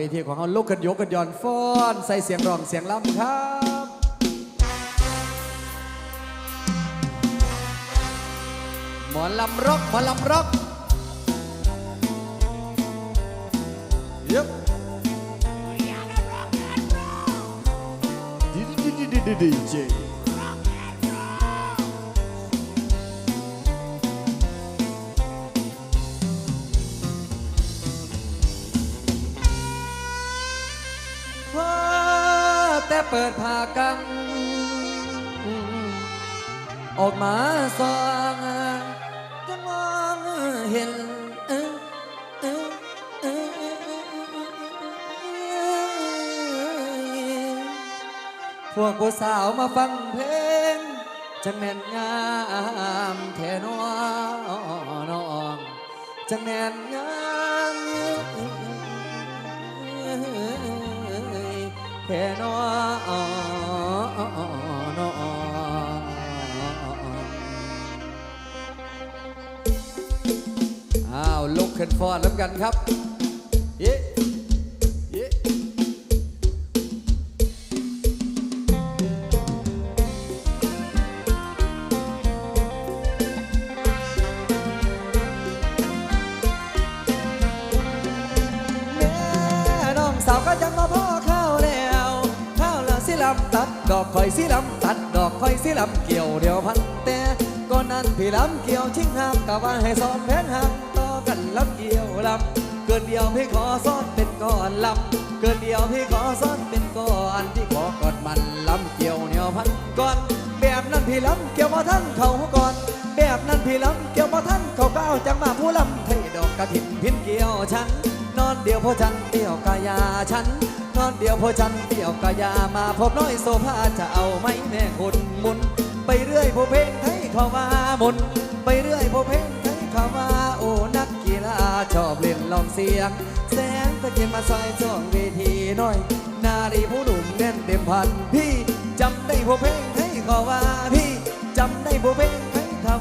เวทีของเขาลุกขึ้นยกกันย้อนฟ้อน ใส่เสียงร้องเสียงล่ำครับหมอลำร็อกหมอลำร็อกยับดีดีดีดีดีดี เปิดผ้ากังออกมาสองจะมองเห็นพวกผู้สาวมาฟังเพลงจังแม่นงามแท่นอน้องจังแม่นงามแท่นอ ขึ้นฟอนแล้วกันครับเย้เย้แม่น้องสาวก็ยังมาพ่อข้าวแล้วข้าวแล้วสิลำตัดดอกคอยสิลำตัดดอกคอยสิลำเกี่ยวเดียวพันแต่ก่อนนั้นพี่ลำเกี่ยวชิงหักกะว่าให้ซ้อมแผนหัก ลำเกี่ยวลำเกินเดียวพี่ขอซ้อนเป็นก่อนลำเกินเดียวพี่ขอซ้อนเป็นก่อนที่ขอกอดมันลำเกี่ยวเหนียวพันก่อน แบบนั้นพี่ลำเกี่ยวมาท่านเขาก่อนแบบนั้นพี่ลำเกี่ยวมาท่านเขาก้าวจังมาผู้ลำไทยดอกกระถิ่นพินเกี่ยวฉัน นอนเดียวพอฉันเดียวกายาฉันนอนเดียวพอฉันเดียวกายามาพบน้อยโซภาจะเอาไหมแม่คนมุนไปเรื่อยพอเพลงไทยเข้ามามุนไปเรื่อยพอเพลงไทยเข้ามา ชอบเล่นลองเสียง แสงตะเกียงมาซอยจ้องเวทีหน่อย นารีผู้หนุ่มแน่นเต็มพัน พี่จำได้พอเพลงไทยเข้ามาพี่จำได้พอเพลงไทยเข้า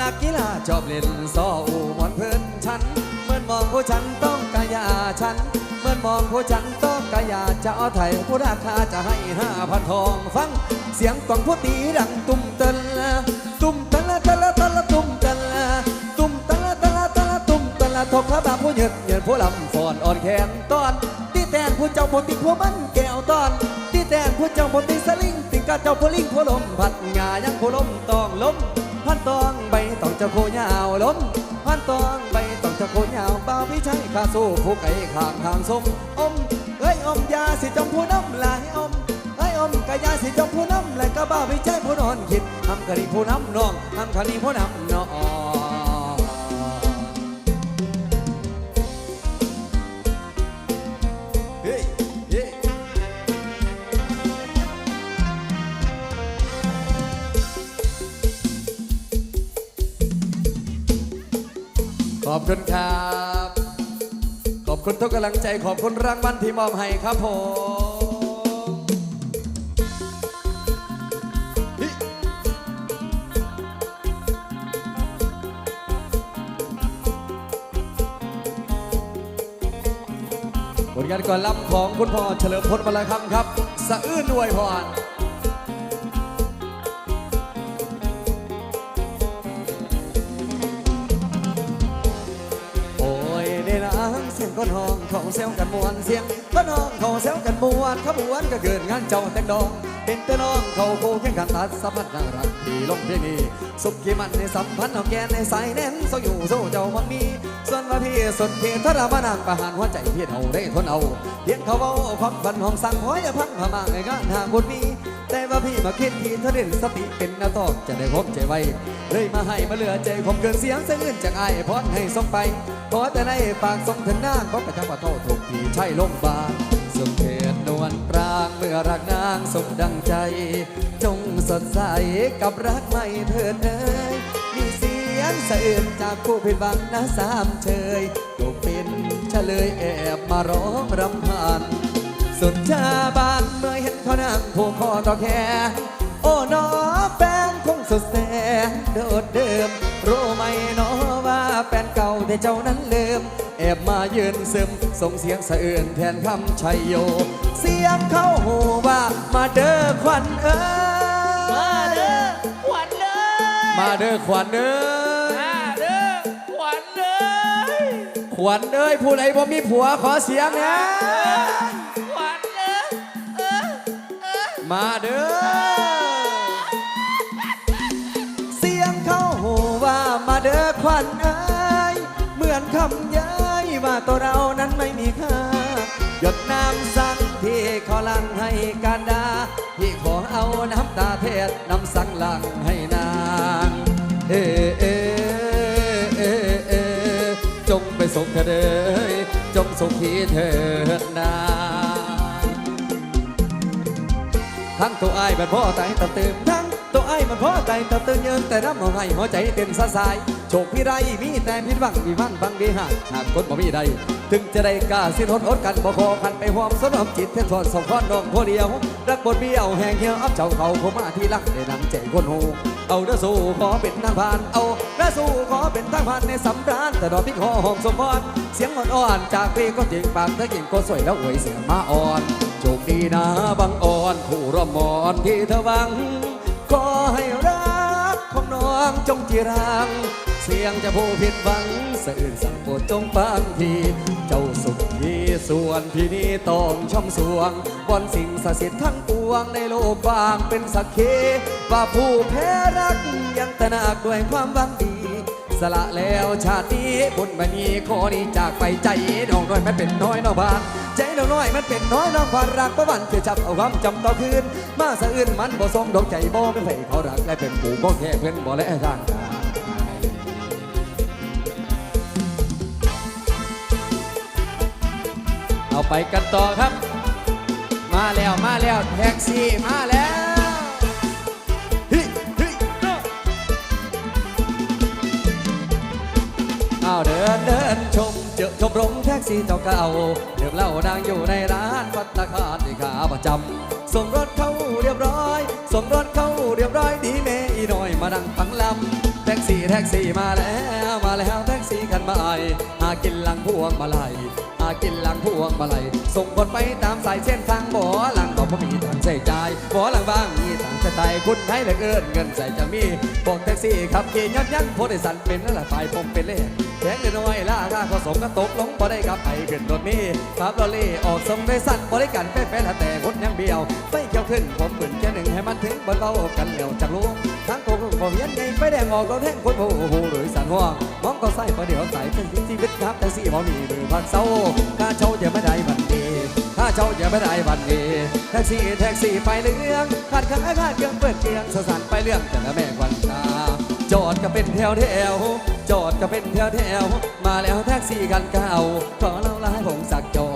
นักกีฬาชอบเล่นซออูหมอนเพิ่นฉันเมื่อมองผู้ฉันต้องกายาฉันเมื่อมองผู้ฉันต้องกายาจะเอาไทยผู้ราคาจะให้ห้าพันทองฟังเสียงกล่องผู้ตีดังตุ้มเตล พระบาผู้เหยิดเหยิดผู้ลำฟอนอ่อนแขนตอนที่แตนผู้เจ้าผู้ติผู้มันแก้วตอนที่แตนผู้เจ้าผู้ติสลิงติงกาเจ้าผู้ลิงผู้ลมพัดงายังผู้ลมตองลมพันตองใบตองเจ้าโคยาวลมพันตองใบตองเจ้าโคยาวเบาพี่ชัยข้าสู้ผู้ไก่ข้างทางสมอมเอ้ยอมยาสิจอมผู้น้ำลายอมเอ้ยอมกะยาสิจอมผู้น้ำลายก็บ้าพี่ชัยผู้นอนคิดทำกะดีผู้น้ำนองทำคดีผู้น้ำนอง อบคุณครับ ขอบคุณทุกกำลังใจขอบคุณรางวัลที่มอบให้ครับผมฮิผลงานก่อนรับของคุณพ่อเฉลิมพลมาลาคำครับ สะอื้นด้วยพรางเสียงก้นห้องของเซลกันมวนเสียงก้นห้องของเซลกันมวนขบวนก็เกิดงานเจ้าแต่งดองเป็นแต่น้องเขาโคู่แข่งขันตัดสัมพันธ์น่ารักที่ลงเพลงนี้สุขที่มันในสัมพันธ์เอาแกนในสายแน่นโซอยู่โซเจ้ามันมี ส่วนว่าพี่สุดเพียงทรมานางประหารหัวใจพี่เอาได้ทนเอาเพียงเขาเบาความฝันของสั่งห้อยพังพมางในงานทางบุญมี แต่ว่าพี่มาคิดทีถ้าเด่นสติเป็นนวตอกจะได้พบใจไว้เลยมาให้มาเหลือใจผมเกินเสียงเสื่นจากไอายพรให้ส่งไปขอแต่ในปากส่งถึงหน้าก็กระชับว่าโทษถูกที่ใช่ลงบางสมเพศนวลปรางเมื่อรักนางสมดังใจ จงสดใสกับรักไม่เถิดเอ่ยมีเสียงสะอื้นจากผู้ผิดหวังนะสามเชยถูกเป็นเฉลยแอบมาร้องรำพัน สุดชาบานเมื่อเห็นเขานั่งผูกคอต่อแขนโอ้น้อแฟนคงสุดแสนโดดเดิม รู้ไหมน้อว่าแฟนเก่าที่เจ้านั้นลืม แอบมายืนซึมส่งเสียงสะอื้นแทนคำชัยโย เสียงเข้าหูว่ามาเด้อควันเอ้ยมาเด้อขวัญเลยมาเด้อควันเอ้ยมาเด้อขวัญเลยขวัญเอ้ยผู้ใดบ่มีผัวขอเสียงนะ มาเด้อ เสียงเข้าหูว่ามาเด้อควันเอ้ยเหมือนคำย้ายว่าตัวเรานั้นไม่มีค่า หยดน้ำสั่งที่ขอลังให้การดาที่ขอเอาน้ำตาเทศน้ำสั่งลังให้นาง เอเอเอเอจงไปส่งเธอเด้อจงส่งพี่เถิดนา ทั้งตัวไอ้มันพ่อใจตะตึมทั้งตัวไอ้มันพ่อใจตะตึงยืนแต่น้ำหัวให้หัวใจเต้นสะสายโชคพี่ไรมีแต่พิดหวังมีมันบังดีหักหากคนบ่มีใดถึงจะได้กล้าสิ้นทนอดกันบ่ขอคันไปหอมสนอมจิตเททอนสองคนดองผู้เดียว รักบทเบี้ยวแหงเหี่ยวอับเจ้าเขาผมมาที่รักได้นำใจคนหูเอาเด้อสู้ขอเป็นนางพาน เอาเด้อสู้ขอเป็นทางผ่านในสำราญแต่ดอกพี่ขอหอมสมพรเสียงอ่อนๆจากพี่ก็จริงปากเธอเก่งก็สวยแล้วอวยเสียงมาอ่อนโชคดีนะบังอ่อนผู้ร่วมมอนที่เธอหวังขอให้รักของน้องจงจีรัง เสียงจะผู้ผิดหวังสะอื่นสั่งโปรดจงฟังทีเจ้า ส่วนพี่นี้ต้องช่อมสวงบอนสิ่งศักดิ์สิทธิ์ทั้งปวงในโลกบางเป็นสักขีว่าผู้แพ้รักยังตระหนักด้วยความหวังดี สละแล้วชาตินี้บุญบันีขอนี้จากไปใจน้องน้อยไมันเป็นน้อยน้อกบ้านใจน้องน้อยมันเป็นน้อยน้องความรักประวันเคือจับเอาความจำต่อคืน มาสะอื่นมันบ่ทรงดอกใจบ่เป็นไผเขารักและเป็นปู่บ่แค่เพื่อนบ่และร่างกาย เอาไปกันต่อครับ มาแล้วมาแล้วแท็กซี่มาแล้วเฮ้ยเฮ้ยอ้าวเดินเดินชมเจอชมรมแท็กซี่เจ้าเก่าเดิมเหล่านางอยู่ในร้านพัตตาคารที่ขาประจำส่งรถเข้าเรียบร้อย ส่งรถเข้าเรียบร้อยดีเมอีหน่อยมาดังฟังลำแท็ก ซี่แท็กซี่มาแล้วมาแล้วแท็กซี่คันใหม่หากินหลังพวงมาลัยหากินหลังพวงมาลัยส่งคนไปตามสายเส้นทางบ่อหลังบอกว่ามีทางใส่ใจายบ่อหลังบ้างมีทางจะตายคุณให้เหลือเกินเงินใส่จะมีบอกแท็กซี่ขับขี่ยันยันโพดสันเป็นนั่นแหละฝ่ายผมเป็นเล่แข็งน้อยล่าค่าผสมก็ตกลงบ่ได้กลับไปขึ้นรถมีขับรถเล่ออกส่งได้สั้นบริการแฟแฟแต่คนยังเบี้ยวไปเกี่ยวขึ้นผมเหมือนแค่หนึ่งให้มันถึงบนเบากันเหลียวจากลุง ทั้งโกงผมยันไงไปแดงออกรถแห้งคนโอ้โหรือสันห่วงมองก็ใส่ประเดี๋ยวใส่เป็นชีวิตครับแต่สี่บ่มีมือพักเศร้าค่าเช่าจะไม่ได้บันดีค่าเช่าจะไม่ได้บันดีแท็กซี่แท็กซี่ไปเรื่องขาดขาดขาดเครื่องเปิดเกียงสสันไปเรื่องแต่ละแม่ควันตาจอดก็เป็นแถวแถวจอดก็เป็นแถวแถวมาแล้วแท็กซี่กันเก่าขอเล่าให้ผมสักจอ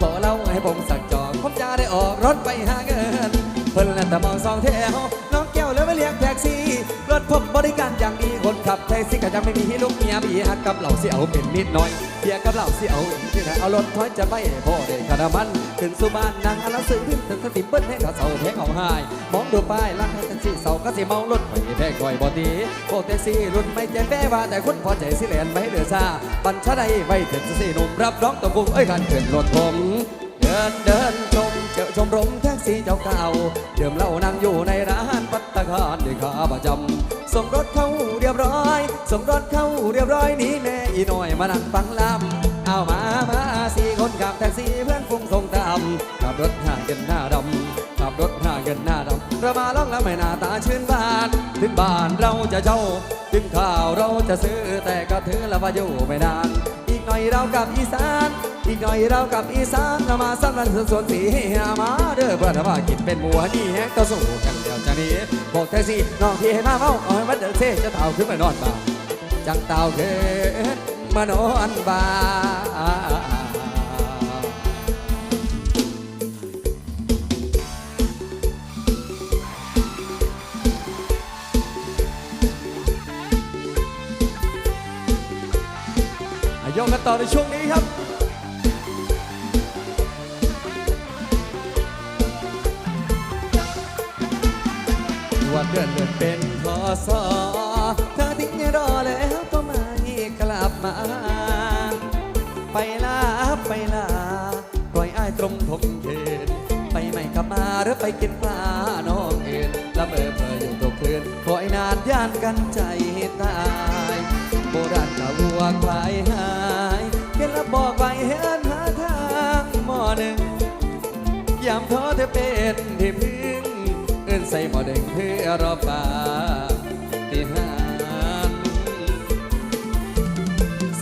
ขอเล่าให้ผมสักจอผมจะได้ออกรถไปหาเงินเพิ่นน่ะแต่มองสองแถวน้องแก้ว ผมบริการอย่างดีคนขับแท็กซี่ก็ยังไม่มีลูกเมียบีหักกับเหล่าเสี่ยวเป็นนิดหน่อยเบียกับเหล่าเสี่ยวที่ไหนเอารถถอยจะไปพ่อเด็กขนามันถึงสุบานนางอลาซื้อพิมถึงสติเปิ้ลให้กับเสาแพงเอาหายมองดูป้ายลังแท็กซี่เสาก็สิเมารถไปแพงก่อยบอดีโคแท็กซี่รุ่นไม่ใจแป้ว่าแต่คุณพอใจสิแลนไม่เหลือซาปัญชาใดไว้ถึงสี่หนุ่มรับร้องตะกุงเอ้ยการเกินรถผมเดินเดินชมเจอชมรมแท็กซี่เจ้าเก่าเดิมเหล่านั่งอยู่ในร้าน ปัตตาคารด้วยขาประจำส่งรถเข้าเรียบร้อยส่งรถเข้าเรียบร้อยนี่แม่อีน้อยมานั่งฟังลำเอามามาสี่คนขับแท็กซี่เพื่อนฟุ้งส่งตามขับรถห่างกันหน้าดำขับรถห่างกันหน้าดำเรามาล่องแล้วไม่หน้าตาชื่นบาน ถึงบ้านเราจะเช่าถึงข้าวเราจะซื้อแต่ก็ถือแล้วว่าอยู่ไม่นาน กหน่อยเรากับอีสานอีกหน่อยเรากับอีสานเรามาสำนันสวนสีมาเด้อเพื่อนว่ากินเป็นหมูนี่แฮกต่อสู้กันเดี๋ยวจะนี้บอกแท็กซี่น้องพี่ให้มาเมาเอาให้มันเดินเซ่จะเต่าขึ้นมานอนบ้าจังเต่าเกิดมานอนบ้า นอะยกกันต่อในช่วงนี้ครับวันเดือนเดือนเป็นพศเธอทิ้งรอแล้วก็ไม่กลับมา ไปลาไปลาปล่อยอ้ายตรงทงเขินไปไม่กลับมาหรือไปกินปลาน้องเอื่นละเมอเพออยู่ทุกคืนคอยนานย่านกันใจตายโบราณกะวัวควายหา บอกไปเห็นหาทางหมอหนึ่งยามท้อเธอเป็นที่พึ่งเอื้นใส่หมอเด้งเพื่อรอป่าตีหาน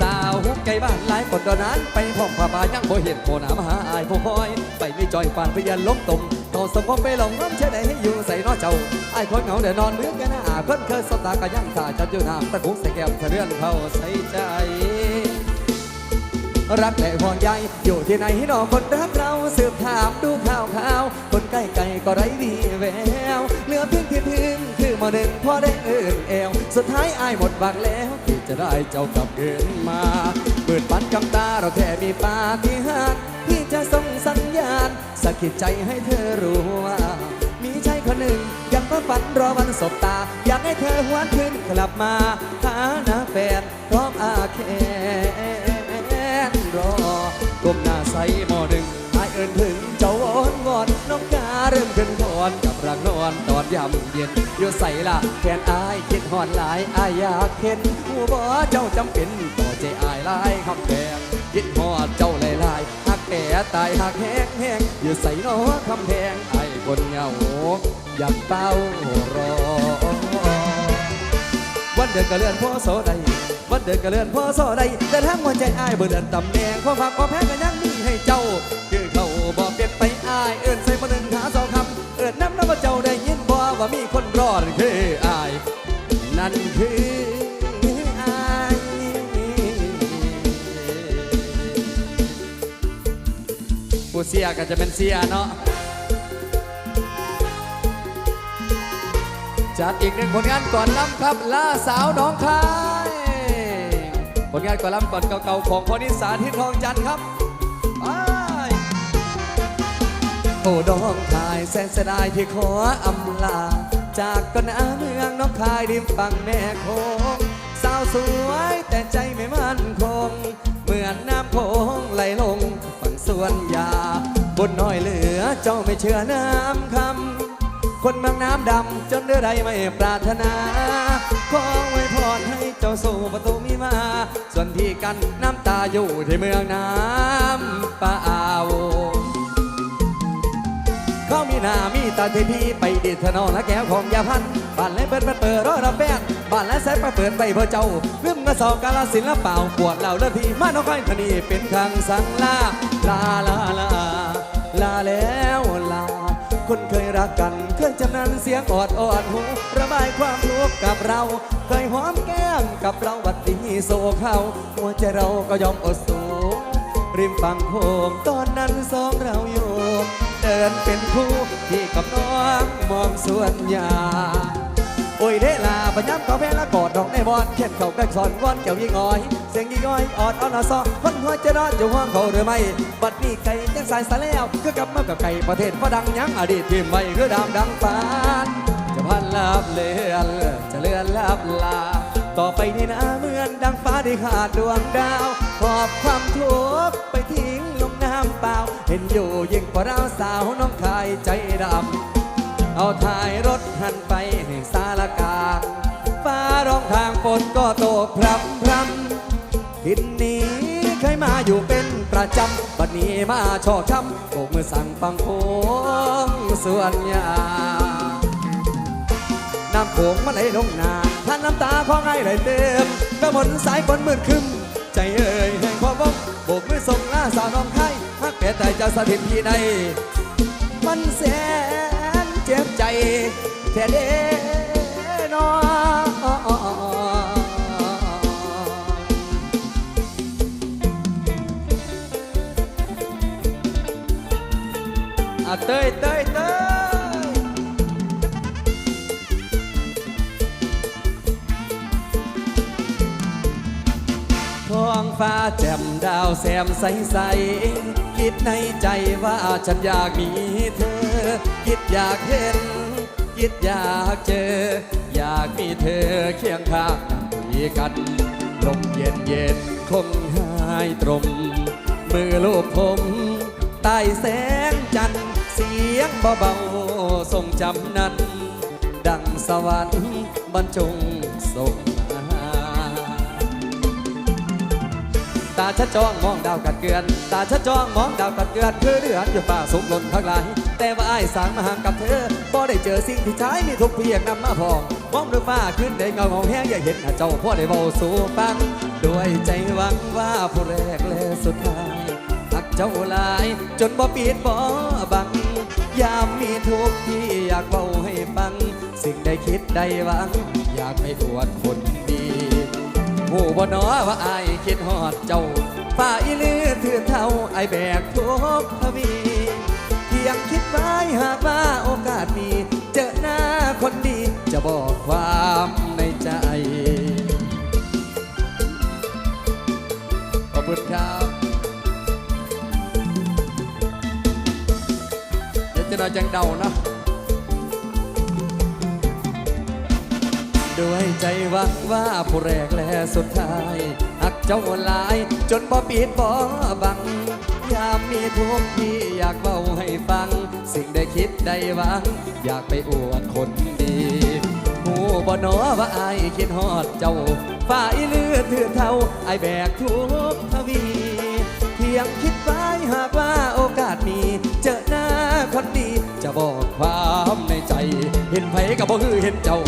สาวหุกไก่บ้านหลายคนตอนนั้น ไปพ่อมผ้าบายังบ่เห็นโพนามหาอายผู้คอย ไปมีจอยปานพยันล้มตมต่อสมความไปหลงน้ำเชื่อใดให้อยู่ใส่น้อเจ้าไอ้ายคนเหงาเดี๋ยวนอนเมือกันหน้าคนเคยสตาก็ยังตาจับอยู่น้ำตะคุกใส่แก้มทะเลื่อนเขาใส่ใจ รักและห่วงใยอยู่ที่ไหนให้น้องคนรักเราสืบถามดูข่าวข่าว คนใกล้ไกลก็ไร้วีแววเหลือเพียงที่พึ่งคือมอหนึ่งพอได้เอื่นแอว สุดท้ายอายหมดหวังแล้วที่จะได้เจ้ากลับเกินมาเปิดปันกำตาเราแค่มีปาฏิหาริย์ที่จะส่งสัญญาณสะกิดใจให้เธอรู้ว่ามีชายคนหนึ่งยังเฝ้าฝันรอวันสบตา อยากให้เธอหวนคืนกลับมาหาหน้าแฟนพร้อมอาแค รอกลมหน้าใสหมอหนึ่งอายเอินถึงเจ้าวอนวอนน้องกาเริ่มขึ้นคอนกับรักนอนตอนยามเย็นอยู่ใส่ละแขนอายคิดหอนหลายอายอยากเห็นหัวบ่เจ้าจำเป็นต่อใจอายลายคำแพงคิดหอดเจ้าหลายลายหักแก่ตายหักแห้งแห้งอยู่ใส่นอคำแพงไอ้คนเหงาอยากเป้ารอ เดือนก็เลื่อนพ่อโสใดวันเดือนก็เลื่อนพ่อโสใดแต่ทั้งหัวใจอ้ายเบื่อเดือนตำแหน่งความผักความแพ้ก็ยังมีให้เจ้า คือเขาบอกเปลี่ยนไปอ้ายเอิ้นใส่มาหนึ่งหาสองคำเอิ้นน้ำน้ำว่าเจ้าได้ยินบ่ว่ามีคนรอดคืออ้ายนั่นคืออ้ายผู้เสียก็จะเป็นเสียเนาะ จัดอีกหนึ่งผลงานก่อนล้ำครับ ล่าสาวน้องคายผลงานก่อนล้ำก่อนเก่าๆของพอนิสาที่ทองจันทร์ครับไปโอ้ดองคายแสนเสียดายที่ขออำลา จากกันอาเมืองน้องคายริมฝั่งแม่โคงสาวสวยแต่ใจไม่มั่นคง เหมือนน้ำโคงไหลลงฝั่งสวนยาบนน้อยเหลือเจ้าไม่เชื่อน้ำคำ คนเมืองน้ำดำจนเดือใดไม่ปรารถนาขอไว้พรให้เจ้าสู่ประตูมีมา ส่วนที่กันน้ำตาอยู่ที่เมืองน้ำปะอาวเขามีหน้ามีตาเทพีไปดิดถนนและแก้วของยาพันบ้านและเปิดเปิดรอรับแฟนบ้านและแสนมาเปิดไปเพื่อเจ้าเรื่องกระสอบกาลสินละเปล่าปวดเหล่าเลือดทีมาน้องค่อยคนีเป็นทางสังลาลาลาลาลาแล้วลา คนเคยรักกันเคยจำนั้นเสียงออดออดหูระบายความทุกข์กับเรา เคยหอมแก้มกับเราบัดนี้โซเข้าหัวใจเราก็ยอมอดสูริมฝั่งโขงตอนนั้นสองเราอยู่เดินเป็นคู่ที่กับน้องมองสวนยาโอ้ยเดลาปัญญำเขาแพ้ละกอดดอกในบอนเข็นเขากล้สอนวอนเกี่ยวยิงอ้อย เสียงยิงอ้อยออดออนอซอคนหัวจะรอดอยู่ห้องเขาหรือไม่ บัดนี้ไก่ยังสายสายแล้วคือกลับมากับไก่ประเทศพดังยังอดีตที่ไม่คือดามดังฟานจะพันลับเลือนจะเลือนลับลา ต่อไปนี่นะเหมือนดังฟ้าที่ขาดดวงดาวขอบความทุกข์ไปทิ้งลงน้ำเปล่า เห็นอยู่ยิ่งกว่าเราสาวน้องคายใจดำเอาถ่ายรถหันไปให้สารกลางฟ้าร้องทางฝนก็ตกพรำพรำ ทินนี้เคยมาอยู่เป็นประจำบัดนี้มาชอกช้ำโบกมือสั่งฟังโค้งส่วนยาน้ำโขงมันไหลลงนาท่านน้ำตาของไอ้ไหลเต็มกระมนสายฝนมืดคึมใจเอ่ยแห่งความว่องโบกมือส่งลาสาวน้องไข่ฮักแต่ใจจะสถิตที่ใดมันแสนเจ็บใจแท้เด้ อะเต้ยเต้ยเต้ยท้องฟ้าแจ่มดาวแซมใสใสๆคิดในใจว่าฉันอยากมีเธอ คิดอยากเห็น คิดอยากเจอ อยากมีเธอเคียงข้างนั่งคุยกันลมเย็นเย็นคงหายตรง มือลูบผมใต้แสงจันทร์ สียงเบาๆทรงจำนั้น ดังสวรรค์บรรจงส่งมาตาชะจ้องมองดาวกัดเกลือน ตาชะจ้องมองดาวกัดเกลือน คือเดือนอยู่ป่าสุกหล่นทั้งหลายแต่ว่าไอ้สางมาห่างกับเธอบ่ได้เจอสิ่งที่ใช้มีทุกเพียงนำมาพองมองด้วยฟ้าขึ้นได้เงาของแห้งอย่าเห็นหาเจ้าพ่อได้เบาสู่ฟังด้วยใจหวังว่าผู้แรกและสุดท้ายหักเจ้าหลาย จนบ่ปิดบ่ ทุกที่อยากเบาให้ฟัง สิ่งใดคิดใดหวัง อยากให้อวดคนดีหูบ่นอว่าอายคิดฮอดเจ้าฝ่าอีลือถือเท่าไอแบกทุกทวีเพียงคิดไว้หากว่าโอกาสมี เจอหน้าคนดีจะบอกความ เราจังเดาเนาะด้วยใจหวังว่าผู้แรกและสุดท้ายหักเจ้าหลาย จนบ่ปิดบ่บัง ยามมีทุกข์ที่อยากเบาให้ฟัง สิ่งใดคิดใดหวัง อยากไปอวดคนดีหูบ่หนอว่าอายคิดฮอดเจ้าฝ่าอีเลือดเถื่อนเท่าไอแบกทุกทวีเพียงคิดไว้หากว่าโอกาสมี เจอะบอกความในใจ เห็นไผกับบ่คือเห็นเจ้า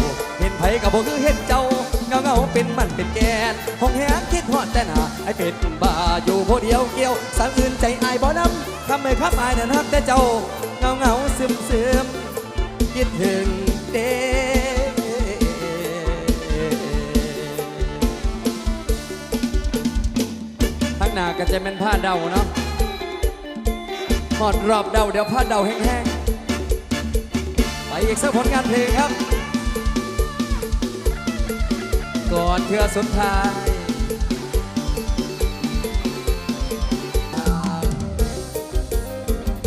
เห็นไผกับบ่คือเห็นเจ้าเงาเงาเป็นมันเป็นแกนห้องแหงคิดฮอดแต่หน้าไอเป็ดบ้าอยู่ผู้เดียวเกี่ยวสางอื่นใจอายบ่นำทำไม่ครับอายนั่นฮักแต่เจ้าเงาเงาซึมซึมคิดถึงเด้ทั้งหน้าก็จะเป็นผ้าเดาเนาะหอดรอบเดาเดี๋ยวผ้าเดาแห้งๆ อีกสักผลงานเพลงครับ ก่อนเทือสุดท้าย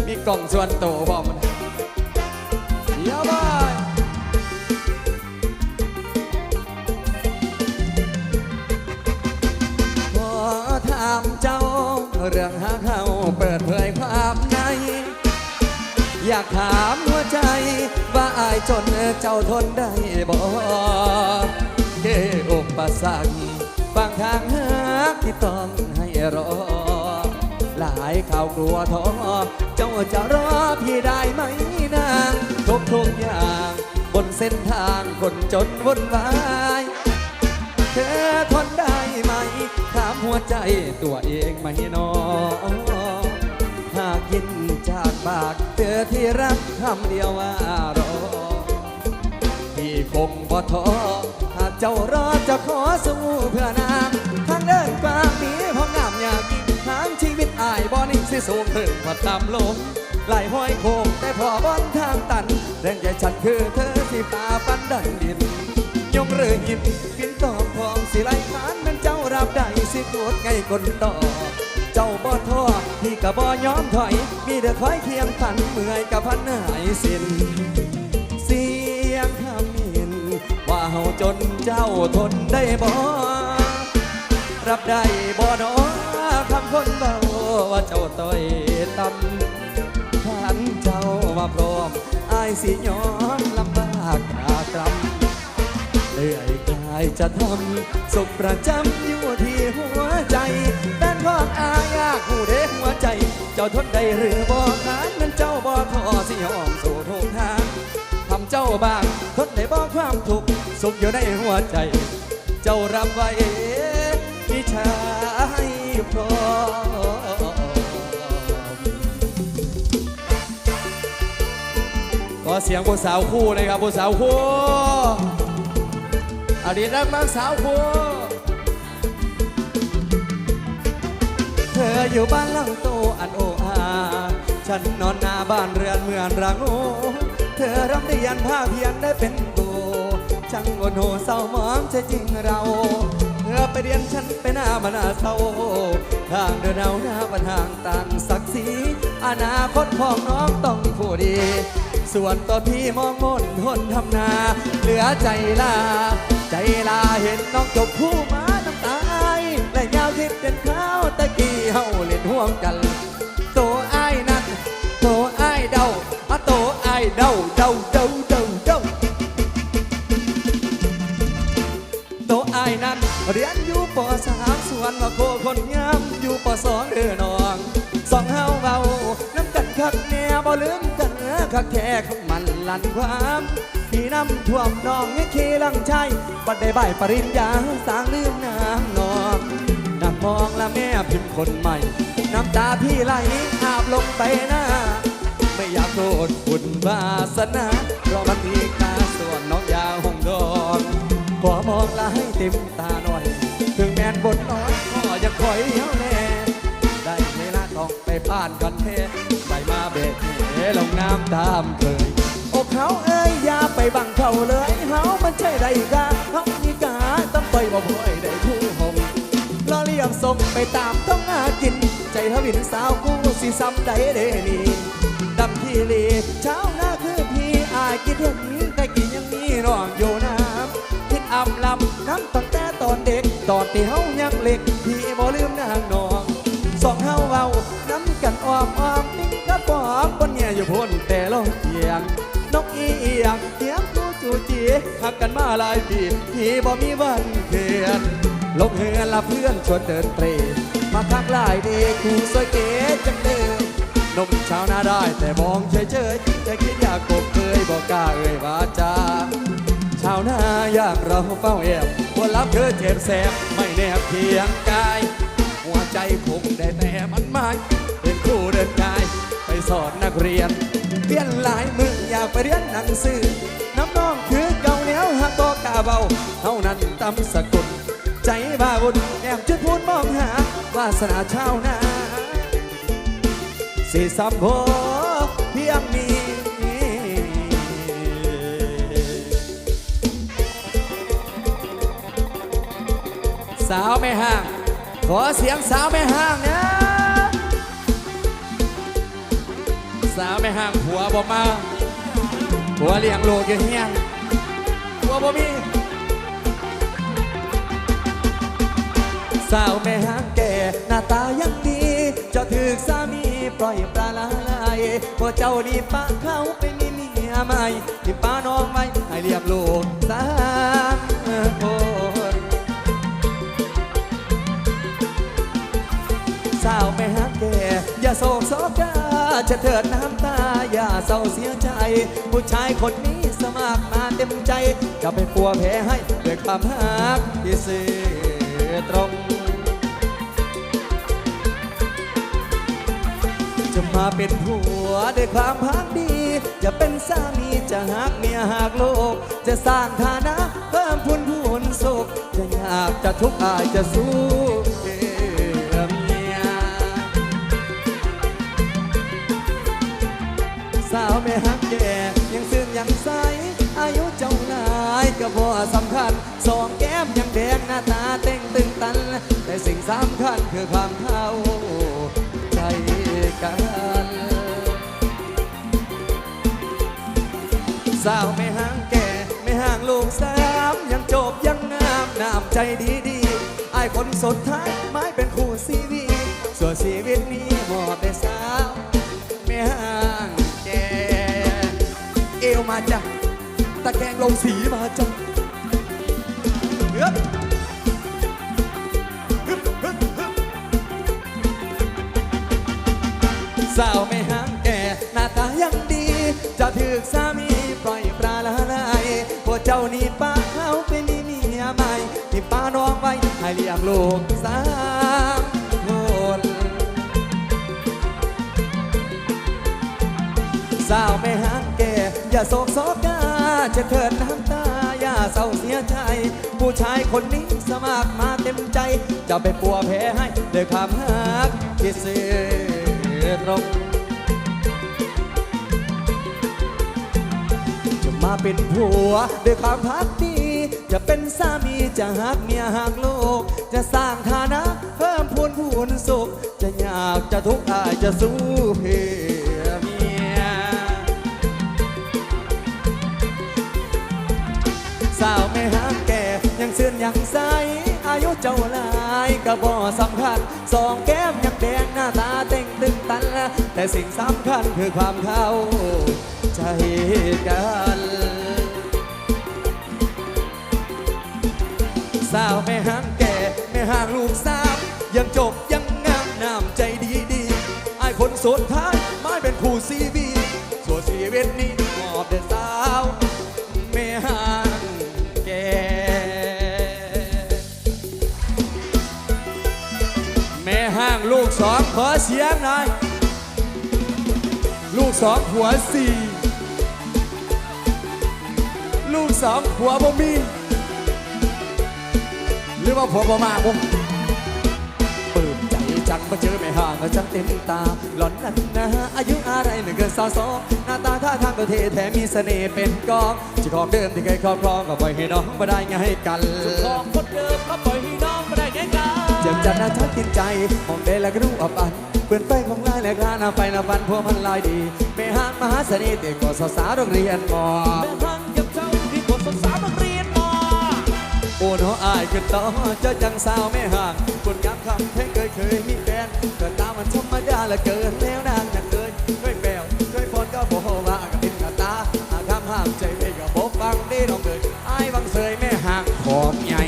มีกล่องส่วนโตบอกมันเดี๋ยวบายขอถามเจ้า เรื่องหาเขาเปิดเผยความในอยากถามหัวใจ ว่าอายจนเจ้าทนได้บ่เกอุปสรรคฟังทางหักที่ต้องให้รอ หลายข่าวกลัวท้อเจ้าจะรอพี่ได้ไหมนางทุกทุกอย่างบนเส้นทางคนจนวุ่นวายเธอทนได้ไหมถามหัวใจตัวเองไหมนอหากยินจากเธอที่รักคำเดียวว่ารอพี่คงบ่ท้อหากเจ้ารอจะขอสู้เพื่อนางทางเดินกว้างนี้ห้องงามอยากกินทางชีวิตอายบ่นิ่งสิสูงขึ้นพอตามลมไหลห้อยโคงแต่พอบอนทางตันแรงใจฉันคือเธอที่ป่าฟันดันดินยกเรือหินกินตอบทองสิไลขานมันเจ้ารับได้สิโกรธไงคนต่อ เจ้าบ่ท้อพี่ก็บ่ยอมถอย มีแต่คอยเคียงทันเมื่อยกับพันหายสิ้นเสียงคำมินว่าเฮาจนเจ้าทนได้บ่รับได้บ่ดอคำคนเบาว่าเจ้าต้อยต่ำท่านเจ้ามาพร้อมอายสิยอมลำบากตากรำเลื่อยกายจะทำสุขประจำอยู่ที่หัวใจานของอายอยากหูเด็กหัวใจ เจ้าทนได้หรือบ่ขานนั้นเจ้าบ่ท้อสิยอมสู่ทุกทางทำเจ้าบ้างทนได้บ่ความทุกข์สุขอยู่ในหัวใจ เจ้ารับไว้พี่ชายพร้อมขอเสียงผู้สาวคู่เลยครับผู้สาวคู่อดีตรักมากสาวคู่ ออยู่บ้านหลังโตอันโออาฉันนอนหน้าบ้านเรือนเมือนรังโอเธอรำเรียนภาเพียนได้เป็นกูช่างอนโหเศร้าหมองใช่จริงเราเธอไปเรียนฉันไปหน้ามาหน้าเศร้าทางเดินเอาหน้าปัญหางต่างศักดิ์ศรีอนาคตของน้องต้องผู้ดี ส่วนตัวพี่มองมนทนทำนา เหลือใจลา ใจลาเห็นน้องจบคู่มา ห่วงกัน โตอ้ายนั่นโตอ้ายเดาอะโตอ้ายเดาเดาเดาเดาเดาโตอ้ายนั่นเรียนอยู่ปสามส่วนว่าโคคนงามอยู่ปสองเด้อน้องสองเฮาเบาน้ำกันคักแน่บ่ลืมกันคักแท้ของมันลันความที่น้ำท่วมน้องยังคีลังใจบัดได้ใบปริญญาสางลืมน้ำนองนั่ง มองและแม่พิมพ์คนใหม่ น้ำตาพี่ไหลอาบลงไปหน้า ไม่อยากโทษบุญวาสนาเพราะมันมีกาส่วนน้องยาวหงดอนขอมองและให้เต็มตาหน่อย ถึงแมนบนน้อยก็ยังคอยเหี้ยวแน่ได้เวลาต้องไปผ่านกันเทไปมาเบะเหลงน้ำตามเคยโอ้เขาเอ้ยอย่าไปบังเขาเลยเฮามันใช่ได้กาเขามีกาต้องไปบ่พ่อย ส่งไปตามต้องหากิน ใจทวินสาวกูสิซ้ำใดเดนีดำที่ลีเช้าหน้าคือพี่อายคิดเห็นแต่กี่ยังมีน้องอยู่น้ำคิดอำลำน้ำตั้งแต่ตอนเด็ก ตอนที่เฮายังเล็ก พี่บ่ลืมนางนองสองเฮาเว้าน้ำกันอ้อมอ้อมติ๊กกับปอบนเนี่ยอยู่พ้นแต่ลงเอียงนกอีเอียงเสียงจูจูจีหักกันมาหลายปีพี่บ่มีวันเคือนลงเฮือนละื่อนชวนเดินเตรมาทักหลายเด็กคู่สวยเก๋จังเลยนมชาวนาได้แต่มองเฉยๆจะคิดอยากกบเคยบอกกล้าเอ่ยวาจาชาวนาอย่างเราเฝ้าแอบหัวรับเธอเจ็บแสบไม่แนบเคียงกาย หัวใจผมได้แต่มันหมายเป็นครูเดินกาย ไปสอนนักเรียนเปลี่ยนหลายมืออยากไปเรียนหนังสือน้ำน้องคือเก่าแล้วหักบอกกาเบาเท่านั้นตำสกุล ใจบ้าบุญแอบจุดพูดมองหาวาสนาชาวนาสีสัมโพเพียงนี้สาวไม่ห่าง ขอเสียงสาวไม่ห่างนะสาวไม่ห่างผัวบ่มาผัวเลี้ยงลูกอยู่เฮียนผัวบ่มีาวแม่หางแก่หน้าตายังดีเจ้าถือสามีปล่อยปลาละลายพอเจ้าดีป้าเขาไปมีเมียใหม่ที่ป้าน้องไม่ให้เลี้ยงลูกสามคนสาวไม่ฮักแก่อย่าโศกโศกาจะเถิดน้ำตาอย่าเศร้าเสียใจ ผู้ชายคนนี้สมัครมาเต็มใจ จะไปปัวแพ้ให้ด้วยความฮักที่สื่อตรง จะมาเป็นผัวด้วยความพักดี จะเป็นสามีจะหักเมียหักโลกจะสร้างฐานะเพิ่มพูนพูนสุข จะยากจะทุกข์อาจจะสู้เพื่อเมียสาวไม่หักแก่ยังซึ้งยังใสอายุเจ้าหลายก็บ่สำคัญสองแก้มยังแดงหน้าตาเต่งตึงตัน แต่สิ่งสำคัญคือความ กันสาวไม่ห่างแก่ไม่ห่างลูกสามยังจบยังงามน้ำใจดีดีไอ้คนสดท้ายไม้เป็นคู่ชีวิตส่วนชีวิตนี้มอบให้สาวไม่ห่างแก่เอวมาจ้ะตะแกงลงสีมาจ้ะ สาวไม่ห่างแก่หน้าตายังดี จะถือสามีปล่อยปลาละลายพวกเจ้านี่ป้าเขาไปมีเมียใหม่ที่ป้าน้องไว้ให้เลี้ยงลูกสามคนสาวไม่ห่างแก่อย่าโศกโศกาจะเถิดน้ำตาอย่าเศร้าเสียใจ ผู้ชายคนนี้สมัครมาเต็มใจ จะไปปัวแพ้ให้ด้วยความหักที่สื่อ รงจะมาเป็นผัวด้วยความพักดี จะเป็นสามีจะหักเมียหักลูก จะสร้างฐานะเพิ่มพูนพูนสุข จะอยากจะทุกข์อาจจะสู้เพื่อเมียสาวไม่ห่างแก่ยังเสื่อนยังใสอายุเจ้าหลายายก็บ่สำคัญสองแก้มยังแดงหน้าตาเต่ง ตัน แต่สิ่งสำคัญคือความเข้าใจกันสาวแม่ห้างแก่แม่ห้างลูกสาว ยังจบยังงามน้ำใจดีดีไอ้คนสุดท้ายไม่เป็นคู่ซี สองหัวสี่ลูกสองหัวบ่มีหรือว่าผัวบ่มาบ่ปลื้มใจจังมาเจอแม่ห่างก็จังเต็มตา หล่อนนั้นนะอายุอะไรหนึ่งเกินสาวสองหน้าตาท่าทางก็เท่แถมมีเสน่ห์เป็นกองเจะของเดิมที่เคยครอบครองก็ปล่อยให้น้องมาได้ไงให้กันของคนเดิมเขาปล่อยให้น้องมาได้ไงกันเจ็บจัดนะทักกินใจมองได้แล้วก็รู้อับอัน เปื่อนไฟของลายแหลกลาหน้าไฟหน้าฟันพวกมันลายดีแม่ห้างมหาเสน่ห์เด็กก็สาวๆโรงเรียนมอแม่ห้างยังเจ้าดีกว่าสาวๆนักเรียนมอโอ้น้ออายขึ้นต่อเจ้าจังสาวแม่ห่างคนงามคำเพลงเคยเคยมีแฟนเกิดตามมันธรรมดาละเกินแล้วนางนักเกินด้วยแปวด้วยพรก็บอกว่ากับเป็นกาตาอาคำห้ามใจไม่ก็บอกฟังได้น้องเกิดอายบังเสยแม่ห่างของใหญ่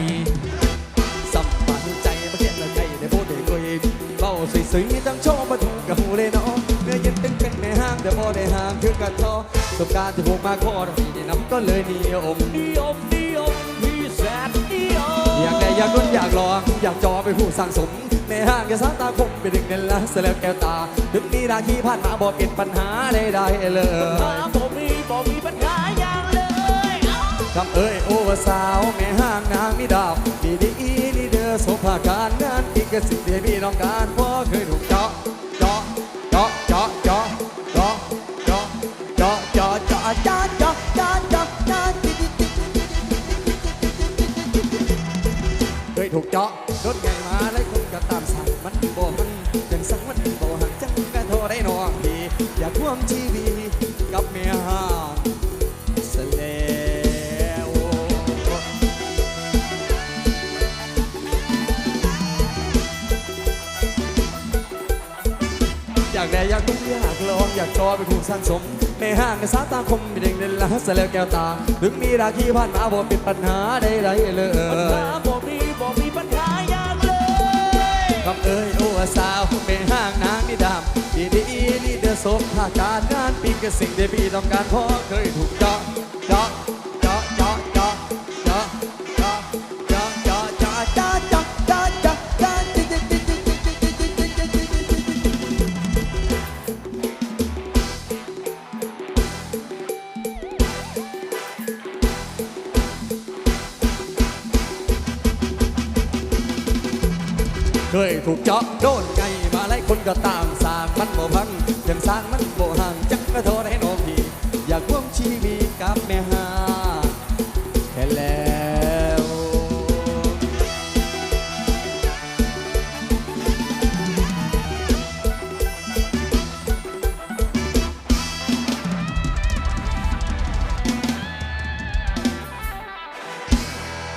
บ้าสวยๆตั้งโชว์มาถูกกับหูเลยเนาะเนื้อเย็นตึงเป็นแม่ห้างแต่พอได้ห่างคือกันท้อสบการที่ผูกมาคอเราพี่น้ำก็เลยนิยมนิยมนิยมพี่แสนนิยมอยากได้อยากลุ้นอยากลองอยากจอไปผู้สร้างสมในห้างแกสายตาคมเป็นดึงเงินละเสลแก้วตาถึงมีราคีผ่านมาบอกเป็นปัญหาใดๆเลยปัญหาบ่มีบ่มีปัญหาอย่างเลยเอ้าคำเอ้ยโอ้สาวแม่ห้างนางมีดาบดีดีาการงานอีกสิ่งที่พี่น้องการเพราะเคยถูกเจาะเจาะเจาะเจาะเจาะเจาะเจาะเจาะเจาะเจาะเจาะเจาะเจาะเจาะเจาะเคยถูกเจาะรถใหญ่มาแล้วคนก็ตามสั่งมันบ่มัน อยากลองอยากจอไปคู่สร้างสมในห้างในสาตาคมเป็นเด็กเด่นละเสลวแก้วตาถึงมีราคีผ่านมาบ่เป็นปัญหาใดๆเลยปัญหายบ่มีบ่มีปัญหาอย่างเลยคำเอ้ยโอ้สาวในห้างนางนี่ดำดีดีนี่เดือสมภาการงานปีกับสิ่งที่บีต้องการพอเคยถูกเจา ถูกเจาะโดนไงมาหลายคนก็ตามสร้างมันบ่พังยังสร้างมันบ่